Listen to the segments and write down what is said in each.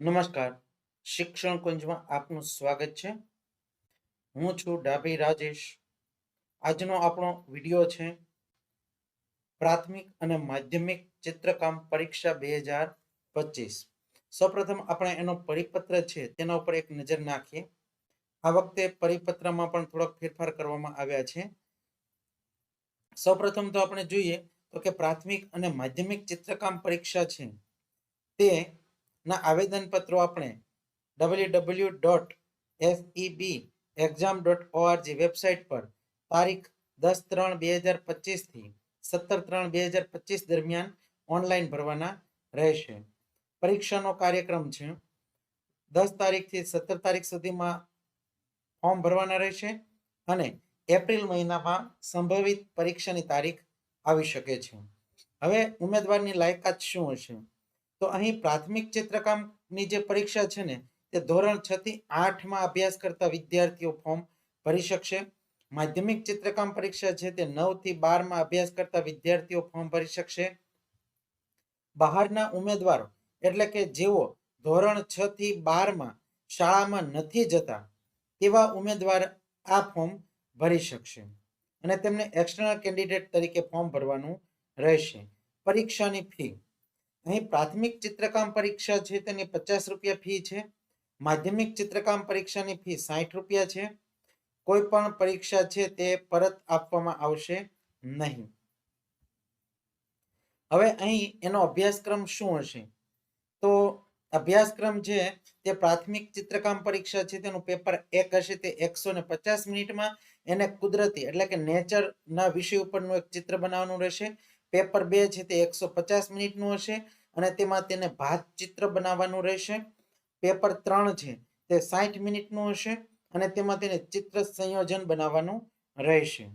નમસ્કાર. શિક્ષણ કુંજમાં આપનું સ્વાગત છે. હું છું ડાભી રાજેશ. આજનો આપણો વીડિયો છે પ્રાથમિક અને માધ્યમિક ચિત્રકામ પરીક્ષા બે હજાર પચીસ. સૌપ્રથમ આપણે એનો પરિપત્ર છે તેના ઉપર એક નજર નાખીએ. આ વખતે પરિપત્રમાં પણ થોડોક ફેરફાર કરવામાં આવ્યા છે. સૌપ્રથમ તો આપણે જોઈએ તો કે પ્રાથમિક અને માધ્યમિક ચિત્રકામ પરીક્ષા છે તે ના, આવેદનપત્રો આપણે W W dot FEB exam dot ORG website પર તારીખ દસ ત્રણ બે હજાર પચીસથી સત્તર ત્રણ બે હજાર પચીસ દરમિયાન ઓનલાઈન ભરવાના રહેશે. પરીક્ષાનો કાર્યક્રમ છે. દસ તારીખથી સત્તર તારીખ સુધીમાં ફોર્મ ભરવાના રહેશે અને એપ્રિલ મહિનામાં સંભવિત પરીક્ષાની તારીખ આવી શકે છે. હવે ઉમેદવારની લાયકાત શું હશે? તો અહીં પ્રાથમિક ચિત્રકામની જે પરીક્ષા છે ને તે ધોરણ છ થી આઠમાં અભ્યાસ કરતા વિદ્યાર્થીઓ ફોર્મ ભરી શકશે. માધ્યમિક ચિત્રકામ પરીક્ષા છે તે નવથી બારમાં અભ્યાસ કરતા વિદ્યાર્થીઓ ફોર્મ ભરી શકશે. બહારના ઉમેદવારો, એટલે કે જેઓ ધોરણ છ થી બારમાં શાળામાં નથી જતા, તેવા ઉમેદવાર આ ફોર્મ ભરી શકશે. અને તેમને એક્સટર્નલ કેન્ડિડેટ તરીકે ફોર્મ ભરવાનું રહેશે. પરીક્ષાની ફી અહીં પ્રાથમિક ચિત્રકામ પરીક્ષા છે તેની પચાસ રૂપિયા ફી છે. માધ્યમિક ચિત્રકામ પરીક્ષાની ફી સાઠ રૂપિયા છે. કોઈ પણ પરીક્ષા છે તે પરત આપવામાં આવશે નહીં. હવે અહીં એનો અભ્યાસક્રમ શું હશે? તો અભ્યાસક્રમ છે તે પ્રાથમિક ચિત્રકામ પરીક્ષા છે તેનું પેપર એક હશે તે એકસો ને પચાસ મિનિટમાં. એને કુદરતી એટલે કે નેચરના વિષય ઉપરનું એક ચિત્ર બનાવવાનું રહેશે. પેપર બે છે તે એકસો પચાસ મિનિટનું હશે અને તેમાં તેને ભાત ચિત્ર બનાવવાનું રહેશે. પેપર ત્રણ છે તે સાઠ મિનિટનું હશે અને તેમાં તેને ચિત્ર સંયોજન બનાવવાનું રહેશે.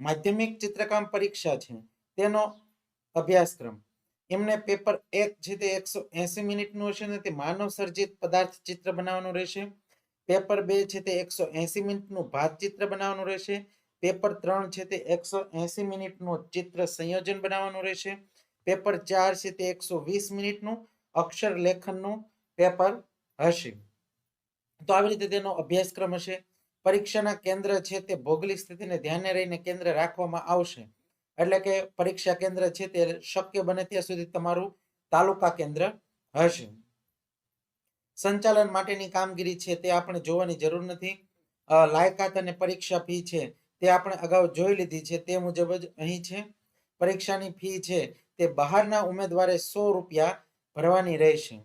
માધ્યમિક ચિત્રકામ પરીક્ષા છે તેનો અભ્યાસક્રમ. એમને પેપર એક છે તે એકસો એસી મિનિટનું હશે અને તે માનવ સર્જિત પદાર્થ ચિત્ર બનાવવાનું રહેશે. પેપર બે છે તે એકસો એસી મિનિટનું ભાત ચિત્ર બનાવવાનું રહેશે. પેપર ત્રણ છે તે એકસો એસી મિનિટનું ચિત્ર સંયોજન બનાવવાનું રહેશે. પેપર ચાર છે તે એકસો વીસ મિનિટનું અક્ષર લેખનનું પેપર હશે. તો આવી રીતે તેનો અભ્યાસક્રમ હશે. પરીક્ષાના કેન્દ્ર છે તે ભૌગોલિક સ્થિતિને ધ્યાને રહીને કેન્દ્ર રાખવામાં આવશે. એટલે કે પરીક્ષા કેન્દ્ર છે તે શક્ય બને ત્યાં સુધી તમારું તાલુકા કેન્દ્ર હશે. સંચાલન માટેની કામગીરી છે તે આપણે જોવાની જરૂર નથી. લાયકાત અને પરીક્ષા ફી છે તે આપણે અગાઉ જોઈ લીધી છે. તે મુજબ જ અહીં છે, પરીક્ષાની ફી છે તે બહારના ઉમેદવારે સો રૂપિયા ભરવાની રહેશે.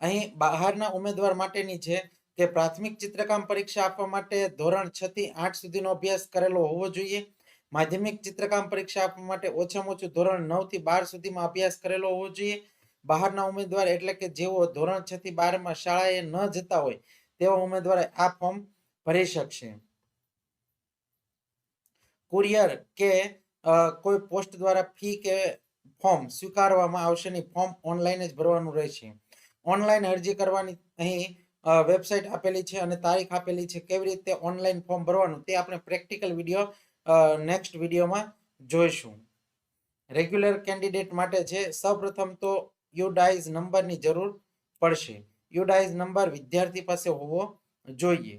અહીં બહારના ઉમેદવાર માટેની છે કે પ્રાથમિક ચિત્રકામ પરીક્ષા આપવા માટે ધોરણ છ થી આઠ સુધીનો અભ્યાસ કરેલો હોવો જોઈએ. માધ્યમિક ચિત્રકામ પરીક્ષા આપવા માટે ઓછામાં ઓછું ધોરણ નવથી બાર સુધીમાં અભ્યાસ કરેલો હોવો જોઈએ. બહારના ઉમેદવાર એટલે કે જેઓ ધોરણ છ થી બારમાં શાળાએ ન જતા હોય તેવા ઉમેદવારે આ ફોર્મ ભરી શકશે કુરિયર કે કોઈ પોસ્ટ દ્વારા ફી કે ફોર્મ સ્વીકારવામાં આવશે નહીં, ફોર્મ ઓનલાઈન જ ભરવાનું રહેશે. ઓનલાઈન અરજી કરવાની અહીં વેબસાઇટ આપેલી છે અને તારીખ આપેલી છે કેવી રીતે ઓનલાઈન ફોર્મ ભરવાનું તે આપણે પ્રેક્ટિકલ વીડિયો નેક્સ્ટ વિડીયોમાં જોઈશું. રેગ્યુલર કેન્ડિડેટ માટે છે, સૌપ્રથમ તો યુડાઇઝ નંબરની જરૂર પડશે. યુડાઇઝ નંબર વિદ્યાર્થી પાસે હોવો જોઈએ.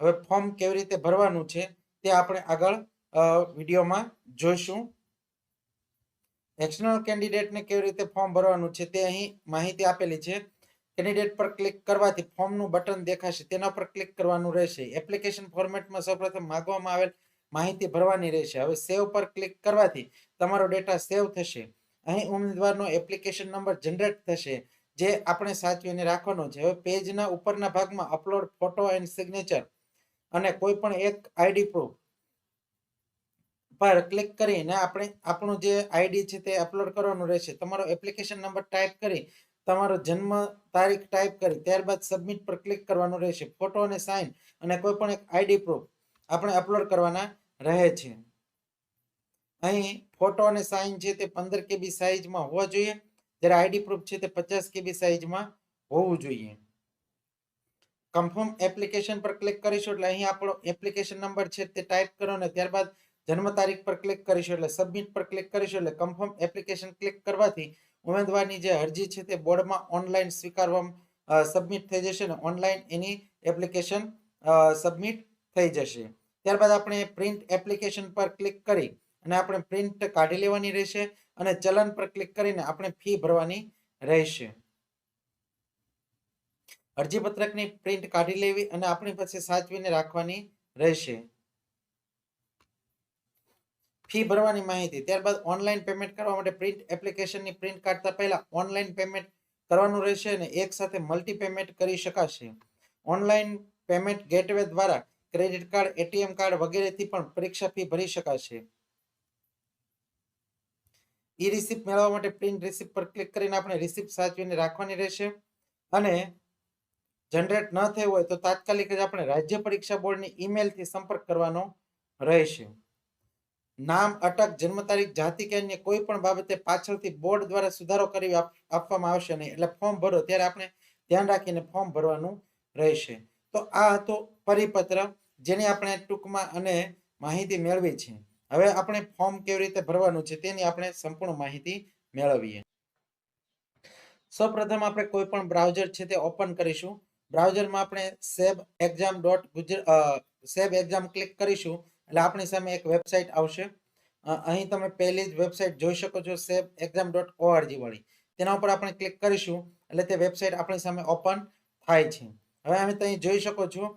હવે ફોર્મ કેવી રીતે ભરવાનું છે તે આપણે આગળ વિડીયોમાં જોઈશું. એક્સટર્નલ કેન્ડિડેટને કેવી રીતે ફોર્મ ભરવાનું છે તે અહીં માહિતી આપેલી છે. કેન્ડિડેટ પર ક્લિક કરવાથી ફોર્મનું બટન દેખાશે, તેના પર ક્લિક કરવાનું રહેશે. એપ્લિકેશન ફોર્મેટમાં સૌપ્રથમ માગવામાં આવેલ માહિતી ભરવાની રહેશે. હવે સેવ પર ક્લિક કરવાથી તમારો ડેટા સેવ થશે. અહીં ઉમેદવારનો એપ્લિકેશન નંબર જનરેટ થશે, જે આપણે સાચવીને રાખવાનો છે. હવે પેજના ઉપરના ભાગમાં અપલોડ ફોટો એન્ડ સિગ્નેચર અને કોઈ પણ એક આઈડી પ્રૂફ પર ક્લિક કરીને આપણે આપણું જે આઈડી છે તે અપલોડ કરવાનું રહેશે. તમારો એપ્લિકેશન નંબર ટાઈપ કરી તમારો જન્મ તારીખ ટાઈપ કરી ત્યારબાદ સબમિટ પર ક્લિક કરવાનું રહેશે. ફોટો અને સાઇન અને કોઈ પણ એક આઈડી પ્રૂફ આપણે અપલોડ કરવાના રહે છે. અહીં ફોટો અને સાઇન છે તે પંદર કેબી સાઇઝમાં હોવા જોઈએ. જ્યારે આઈડી પ્રૂફ છે તે પચાસ કેબી સાઇઝમાં હોવું જોઈએ. કન્ફર્મ એપ્લિકેશન પર ક્લિક કરીશું એટલે અહીં આપણો એપ્લિકેશન નંબર છે તે ટાઈપ કરો અને ત્યારબાદ જન્મ તારીખ પર ક્લિક કરીશું એટલે સબમિટ પર ક્લિક કરીશું એટલે કન્ફર્મ એપ્લિકેશન ક્લિક કરવાથી ઉમેદવારની જે અરજી છે તે બોર્ડમાં ઓનલાઈન સ્વીકારવા સબમિટ થઈ જશે અને ઓનલાઈન એની એપ્લિકેશન સબમિટ થઈ જશે. ત્યારબાદ આપણે પ્રિન્ટ એપ્લિકેશન પર ક્લિક કરી અને આપણે પ્રિન્ટ કાઢી લેવાની રહેશે અને ચલન પર ક્લિક કરીને આપણે ફી ભરવાની રહેશે. અરજી પત્રકની પ્રિન્ટ કાઢી લેવી અને આપણી પાસે સાચવીને રાખવાની રહેશે. ફી ભરવાની માહિતી. ત્યારબાદ ઓનલાઈન પેમેન્ટ કરવા માટે પ્રિન્ટ એપ્લિકેશનની પ્રિન્ટ કાઢતા પહેલા ઓનલાઈન પેમેન્ટ કરવાનું રહેશે અને એક સાથે મલ્ટી પેમેન્ટ કરી શકાશે. ઓનલાઈન પેમેન્ટ ગેટવે દ્વારા ક્રેડિટ કાર્ડ, એટીએમ કાર્ડ વગેરેથી પણ પરીક્ષા ફી ભરી શકાશે. ઈ રિસિપ્ટ મેળવવા માટે પ્રિન્ટ રિસિપ્ટ પર ક્લિક કરીને આપણે રિસિપ્ટ સાચવીને રાખવાની રહેશે. અને જનરેટ ન થઈ હોય તો તાત્કાલિક જ આપણે રાજ્ય પરીક્ષા બોર્ડની ઈમેલથી સંપર્ક કરવાનો રહેશે. નામ, અટક, જન્મ તારીખ, જાતિ કે અન્ય કોઈ પણ બાબતે પાછળથી બોર્ડ દ્વારા સુધારો કરી આપ- આપવામાં આવશે નહીં. એટલે ફોર્મ ભરો. ત્યારે આપણે ધ્યાન રાખીને ફોર્મ ભરવાનું રહેશે. તો આ હતો પરિપત્ર જેની આપણે ટૂંકમાં અને માહિતી મેળવી છે. હવે આપણે ફોર્મ કેવી રીતે ભરવાનું છે તેની આપણે સંપૂર્ણ માહિતી મેળવીએ. સૌપ્રથમ આપણે કોઈ પણ બ્રાઉઝર છે તે ઓપન કરીશું. બ્રાઉઝરમાં આપણે SEB exam dot Gujarat SEB exam click કરીશું. એટલે આપણી સામે એક વેબસાઇટ આવશે. અહીં તમે પહેલી જ વેબસાઇટ જોઈ શકો છો, સેબ એક્ઝામ ડોટ ઓઆરજી વાળી. તેના ઉપર આપણે ક્લિક કરીશું. એટલે તે વેબસાઇટ આપણી સામે ઓપન થાય છે. હવે અમે અહીં જોઈ શકો છો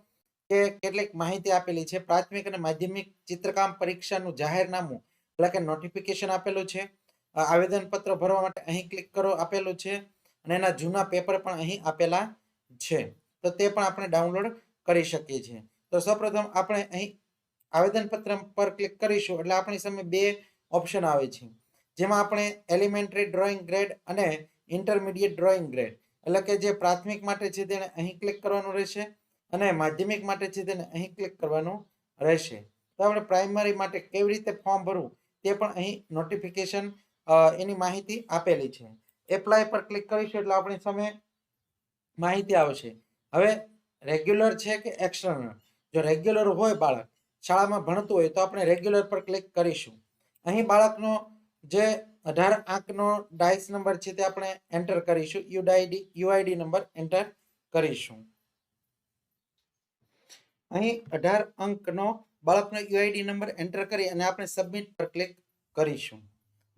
કે કેટલીક માહિતી આપેલી છે. પ્રાથમિક અને માધ્યમિક ચિત્રકામ પરીક્ષાનું જાહેરનામું, એટલે કે નોટિફિકેશન આપેલું છે. આવેદનપત્ર ભરવા માટે અહીં ક્લિક કરો આપેલું છે. અને એના જૂના પેપર પણ અહીં આપેલા છે. તો તે પણ આપણે ડાઉનલોડ કરી શકીએ છીએ. તો સૌપ્રથમ આપણે અહીં આવેદનપત્ર પર ક્લિક કરીશું. એટલે આપણી સામે બે ઓપ્શન આવે છે. જેમાં આપણે એલિમેન્ટરી ડ્રોઈંગ ગ્રેડ અને ઇન્ટરમીડિયેટ ડ્રોઈંગ ગ્રેડ એટલે કે જે પ્રાથમિક માટે છે તેને અહીં ક્લિક કરવાનું રહેશે અને માધ્યમિક માટે છે તેને અહીં ક્લિક કરવાનું રહેશે. તો આપણે પ્રાઇમરી માટે કેવી રીતે ફોર્મ ભરવું તે પણ અહીં નોટિફિકેશન એની માહિતી આપેલી છે. એપ્લાય પર ક્લિક કરીશું એટલે આપણી સામે માહિતી આવશે. હવે રેગ્યુલર છે કે એક્સટર્નલ જો રેગ્યુલર હોય બાળક, શાળામાં ભણતું હોય તો આપણે રેગ્યુલર પર ક્લિક કરીશું. અહીં બાળકનો જે અઢાર આંકનો ડાઇસ નંબર છે તે આપણે એન્ટર કરીશું. યુડાઈડી યુઆઈડી નંબર એન્ટર કરીશું. અહીં અઢાર અંકનો બાળકનો યુઆઈડી નંબર એન્ટર કરી અને આપણે સબમિટ પર ક્લિક કરીશું.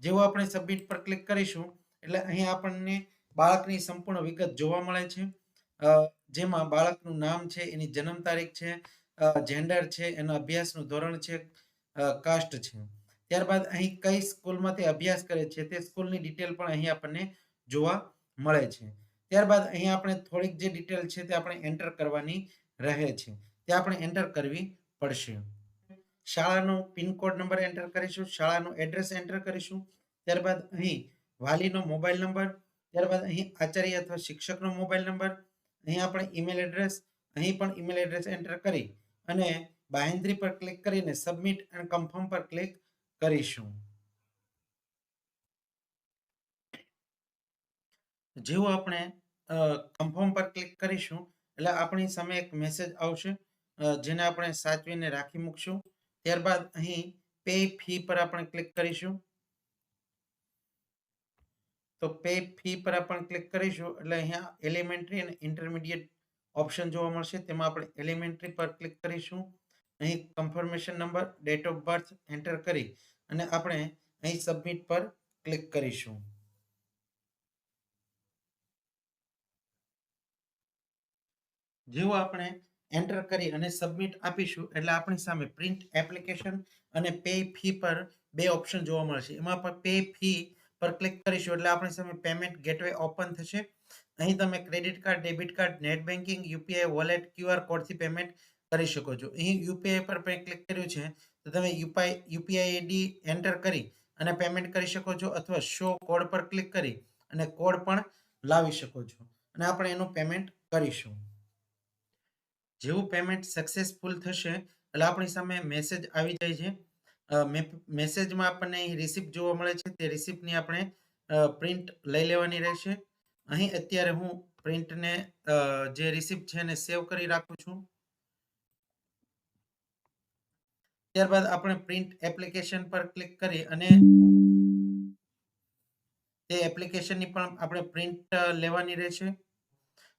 જેવો આપણે સબમિટ પર ક્લિક કરીશું, એટલે અહીં આપણને બાળકની સંપૂર્ણ વિગત જોવા મળે છે. જેમાં બાળકનું નામ છે, એની જન્મ તારીખ છે જેન્ડર છે, એનો અભ્યાસનું ધોરણ છે કાસ્ટ છે. ત્યારબાદ અહીં કઈ સ્કૂલમાંથી અભ્યાસ કરે છે તે સ્કૂલની ડિટેલ પણ અહીં આપણને જોવા મળે છે. ત્યારબાદ અહીં આપણે થોડીક જે ડિટેલ છે તે આપણે એન્ટર કરવાની રહે છે. તે આપણે એન્ટર કરવી પડશે. શાળાનો પિનકોડ નંબર એન્ટર કરીશું, શાળાનું એડ્રેસ એન્ટર કરીશું. ત્યારબાદ અહીં વાલીનો મોબાઈલ નંબર ત્યારબાદ અહીં આચાર્ય અથવા શિક્ષકનો મોબાઈલ નંબર, અહીં આપણે ઈમેલ એડ્રેસ અહીં પણ ઈમેલ એડ્રેસ એન્ટર કરી અને બાહેંધરી પર ક્લિક કરીને સબમિટ અને કન્ફર્મ પર ક્લિક કરીશું. જેવું આપણે કન્ફર્મ પર ક્લિક કરીશું, એટલે આપણી સામે એક મેસેજ આવશે જેને આપણે સાચવીને રાખી મૂકશું. ત્યારબાદ અહીં પે ફી પર આપણે ક્લિક કરીશું. તો પે ફી પર આપણે ક્લિક કરીશું. એટલે અહીંયા એલિમેન્ટરી અને ઇન્ટરમીડિયેટ ઓપ્શન જોવા મળશે. તેમાં આપણે એલિમેન્ટરી પર ક્લિક કરીશું. અહીં confirmation number date of birth enter કરી અને આપણે અહીં સબમિટ પર ક્લિક કરીશું. જેવું આપણે એન્ટર કરી અને સબમિટ આપીશું, એટલે આપણી સામે પ્રિન્ટ એપ્લિકેશન અને પે ફી પર બે ઓપ્શન જોવા મળશે. એમાં પણ પે ફી પર ક્લિક કરીશું એટલે આપણી સામે પેમેન્ટ ગેટવે ઓપન થશે. અહીં તમે credit card debit card net banking UPI wallet QR કોડથી payment કરી શકો છો. અહીં યુપીઆઈ પર મેં ક્લિક કર્યું છે. તો તમે યુપીઆઈ યુપીઆઈ આઈડી એન્ટર કરી અને પેમેન્ટ કરી શકો છો અથવા શો કોડ પર ક્લિક કરી અને કોડ પણ લાવી શકો છો. અને આપણે એનું પેમેન્ટ કરીશું. જેવું પેમેન્ટ સક્સેસફુલ થશે એટલે આપણી સામે મેસેજ આવી જાય છે. મેસેજમાં આપણને રિસિપ્ટ જોવા મળે છે. તે રિસિપ્ટની આપણે પ્રિન્ટ લઈ લેવાની રહેશે. અહીં અત્યારે હું પ્રિન્ટને જે રિસિપ્ટ છે એને સેવ કરી રાખું છું. ત્યારબાદ આપણે પ્રિન્ટ એપ્લિકેશન પર ક્લિક કરી અને તે એપ્લિકેશનની પણ આપણે પ્રિન્ટ લેવાની રહેશે.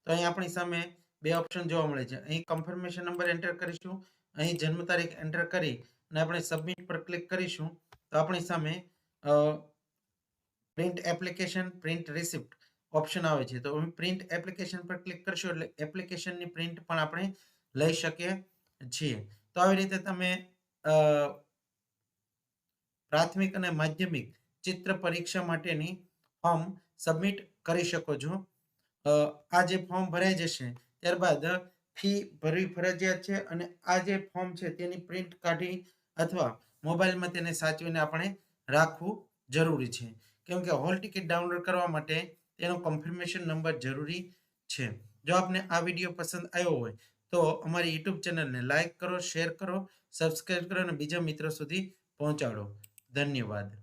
તો અહીં આપણી સામે બે ઓપ્શન જોવા મળે છે. અહીં કન્ફર્મેશન નંબર એન્ટર કરીશું. અહીં જન્મ તારીખ એન્ટર કરી અને આપણે સબમિટ પર ક્લિક કરીશું, તો આપણી સામે print application print receipt option આવે છે. તો પ્રિન્ટ એપ્લિકેશન પર ક્લિક કરશું, એટલે એપ્લિકેશનની પ્રિન્ટ પણ આપણે લઈ શકીએ છીએ. તો આવી રીતે તમે પ્રાથમિક અને માધ્યમિક ચિત્ર પરીક્ષા માટેની ફોર્મ સબમિટ કરી શકો છો. આ જે ફોર્મ ભરાઈ જશે, ત્યારબાદ ફી ભરવી ફરજિયાત છે અને આ જે ફોર્મ છે તેની પ્રિન્ટ કાઢી અથવા મોબાઈલમાં તેને સાચવીને આપણે રાખવું જરૂરી છે. કેમ કે હોલ ટિકિટ ડાઉનલોડ કરવા માટે તેનો કન્ફર્મેશન નંબર જરૂરી છે. જો આપને આ વીડિયો પસંદ આવ્યો હોય, તો અમારી યુટ્યુબ ચેનલને લાઇક કરો શેર કરો સબસ્ક્રાઈબ કરો અને બીજા મિત્રો સુધી પહોંચાડો. ધન્યવાદ.